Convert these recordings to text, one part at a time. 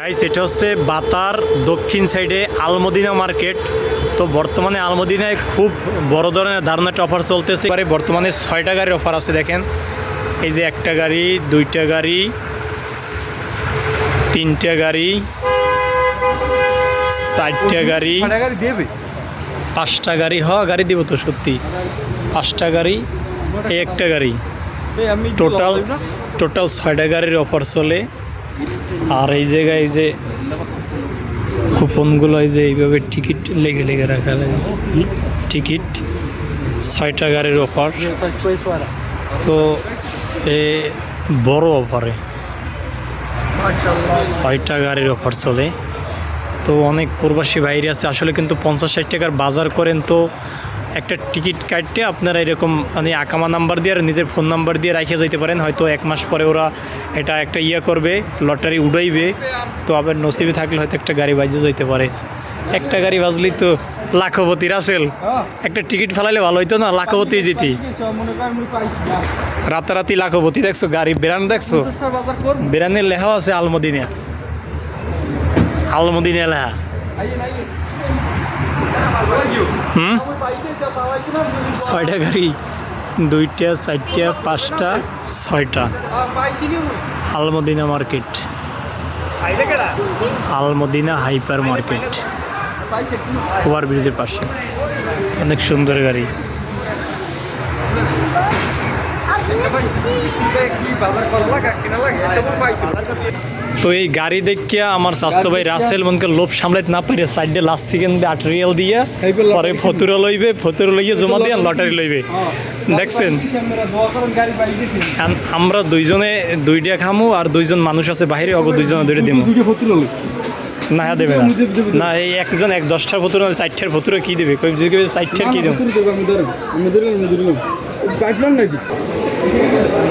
Guys এটা হচ্ছে বাতার দক্ষিণ সাইডে আলমদিনা মার্কেট তো বর্তমানে আলমদিনায় খুব বড় ধরনের দারুণ একটা অফার চলতেছে। এবারে বর্তমানে ছয়টা গাড়ির অফার আছে দেখেন। এই যে একটা গাড়ি দুইটা গাড়ি তিনটা গাড়ি চারটা গাড়ি। গাড়ি পাঁচটা গাড়ি হ গাড়ি দিব তো সত্যি। পাঁচটা গাড়ি এই একটা গাড়ি। টোটাল টোটাল ছয়টা গাড়ির অফার চলে। আর এই জায়গায় যে কুপনগুলো যে এইভাবে টিকিট লেগে লেগে রাখা লাগে। টিকিট, ছয়টা গাড়ির অফার তো এ বড় অফারে ছয়টা গাড়ির অফার চলে। তো অনেক প্রবাসী বাইরে আছে, আসলে কিন্তু পঞ্চাশ ষাট টাকার বাজার করেন তো একটা টিকিট কাটতে আপনারা এরকম মানে আকামা নাম্বার দিয়ে আর নিজের ফোন নাম্বার দিয়ে রাখে যেতে পারেন। হয়তো এক মাস পরে ওরা এটা একটা ইয়ে করবে, লটারি উড়াইবে। তো আবার নসিবে থাকলে হয়তো একটা গাড়ি বাজে যেতে পারে। একটা গাড়ি বাজলেই তো লাখপতি, রাসেল। একটা টিকিট ফেলাইলে ভালো হইতো না, লাখপতি যেতি। রাতারাতি লাখপতি, দেখছ? গাড়ি বেরান, দেখছ? বেরানের লেখাও আছে আলমদিনা। আলমদিনা আইয়েন ছয়টা গাড়ি। দুইটা, চারটা, পাঁচটা, ছয়টা। Almadina market. Almadina hyper market. ওভারব্রিজের ব্রিজের পাশে। অনেক সুন্দর গাড়ি কি বাজার করা লাগা কিনা লাগে এটা মুই পাইছি তো এই গাড়ি দেখিয়া আমার স্বাস্থ্য ভাই রাসেল মনকে লোভ সামলাইতে না পারে সাইডে লাস্ট সেকেন্ড দিয়ে আট রিয়াল দিয়ে পরে ফতুরা লইবে ফতুরা লইয়ে জমা দিয়ে লটারি লইবে। দেখছেন? আমরা দুইজনে দুইটা খামু আর দুইজন মানুষ আছে বাইরে অগো দুইজনে দুইটা দিমু। না হ্যাঁ দেবে না। না এই একজন এক দশটার ভতুরা চারটার ভতুরা কি দেবে? কই যদি কেউ চারটার কি দেবে?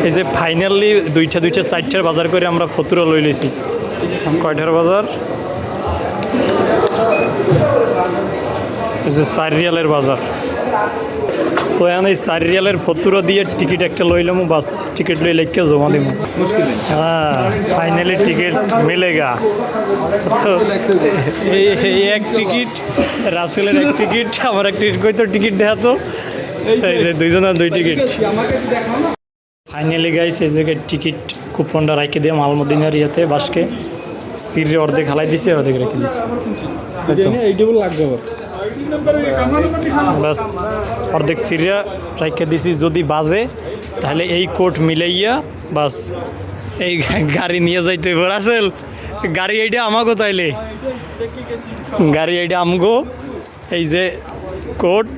এই যে ফাইনালি দুইটা দুইটা চারটার বাজার করে আমরা ফতুরা লই লইছি। কয়টার বাজার? এই যে চার রিয়ালের বাজার। তো এখন এই চার রিয়ালের ফতুরা দিয়ে টিকিট একটা লই লইলাম বাস টিকিট লই লেখকে জমা দিব হ্যাঁ ফাইনালি টিকিট মিলেগা। তো এই এক টিকিট রাসেলের এক টিকিট আমার এক টিকিট কই তো টিকিট দেখা তো দুইজনের দুই টিকিট। ফাইনালি গাইস এই জায়গায় টিকিট কুপনটা রাখে দিয়ে মালমদিনার ইয়েতে বাসকে সিরে অর্ধেক হালাই দিছে অর্ধেক রেখে দিছে। বাস অর্ধেক সিরিয়া রাখে দিছি যদি বাজে তাহলে এই কোট মিলাইয়া বাস এই গাড়ি নিয়ে যাইতে হইব। রাসেল গাড়ি এইটা আমাগো তাইলে। গাড়ি এইটা আমগো। এই যে কোট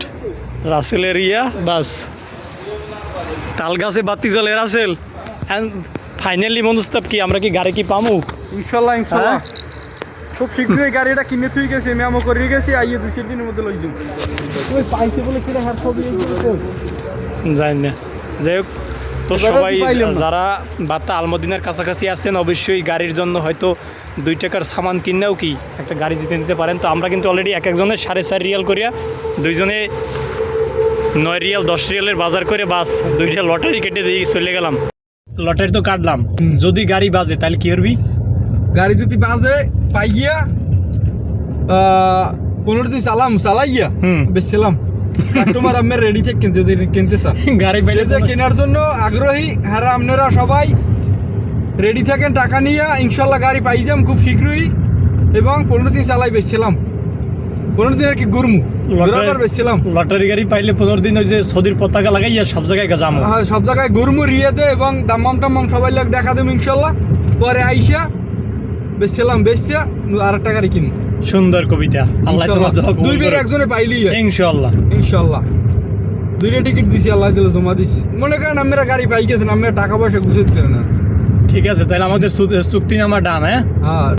রাসেলের ইয়া বাস। তাল গাছে বাতি জ্বলে রাসেল। ফাইনালি মনুস্তাব কি আমরা কি গাড়ি কি পামু? ইনশাল্লাহ ইনশাল্লাহ। হ্যাঁ? খুব শীঘ্রই গাড়িটা কিনে থুই গেছি মেমো করে গেছি আইয়ে দুই চার দিনের মধ্যে লই দিব ওই পাইছে বলে সেটা হ্যাঁ ছবি জানি না। যাই হোক তো সবাই? যারা বাতা আলমদিনার কাছাকাছি আছেন অবশ্যই গাড়ির জন্য হয়তো দুই টাকার সামান কিনেও কি একটা গাড়ি জিতে নিতে পারেন। তো আমরা কিন্তু অলরেডি এক একজনের সাড়ে চার রিয়াল করিয়া দুইজনে নয় রিয়াল দশ রিয়ালের বাজার করে বাস দুইটা লটারি কেটে দিয়ে চলে গেলাম। লটারি তো কাটলাম। যদি গাড়ি বাজে তাহলে কি করবি? গাড়ি যদি বাজে পাইয়া পনেরো দিন চালাম চালাইয়া হুম। বেচছিলাম। কাস্টমার আমার রেডি চেক কিনতে কিনতে স্যার গাড়ি যে কেনার জন্য আগ্রহী হ্যাঁ আপনারা সবাই রেডি থাকেন টাকা নিয়ে ইনশাল্লাহ গাড়ি পাই যাম খুব শীঘ্রই। এবং পনেরো দিন চালাই বেচছিলাম। পনেরো দিন আর কি গুরমু লটারি গাড়ি পাইলে পনেরো দিন ওই যে সৌদির পতাকা লাগাইয়া সব জায়গায় গাজাম। হ্যাঁ সব জায়গায় গুরমু রিয়েতে এবং দাম্মাম টাম্মাম সবাই লোক দেখা দেবো ইনশাল্লাহ। পরে আইসা বেচছিলাম বেচছে আর একটা গাড়ি কিনি সুন্দর কবিতা। আল্লাহ তোমার দুই বের একজনে পাইলি ইনশাআল্লাহ ইনশাল্লাহ। দুইটা টিকিট দিছি আল্লাহ দিলে জমা দিছি। মনে করেন আমরা গাড়ি পাই গেছেন আমরা টাকা পয়সা গুছিয়ে দিতে না। ঠিক আছে তাহলে আমাদের চুক্তি নামা ডান হ্যাঁ? হ্যাঁ।